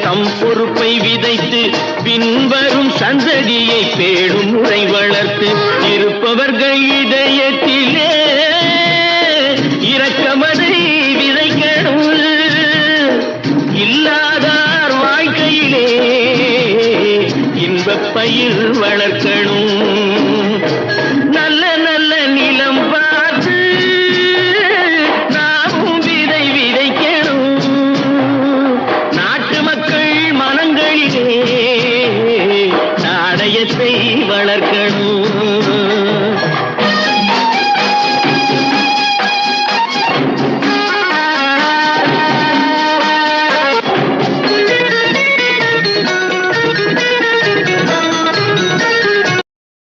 தம் பொறுப்பை விதைத்து பின்வரும் சந்ததியை பேடும் முறை வளர்த்து இருப்பவர்கள் இதயத்திலே இரக்கமதை விதைக்கணும் இல்லாதார் வாழ்க்கையிலே இன்பப் பயிர் வளர்க்கணும். மனங்களிலே வளர்க்கணும்.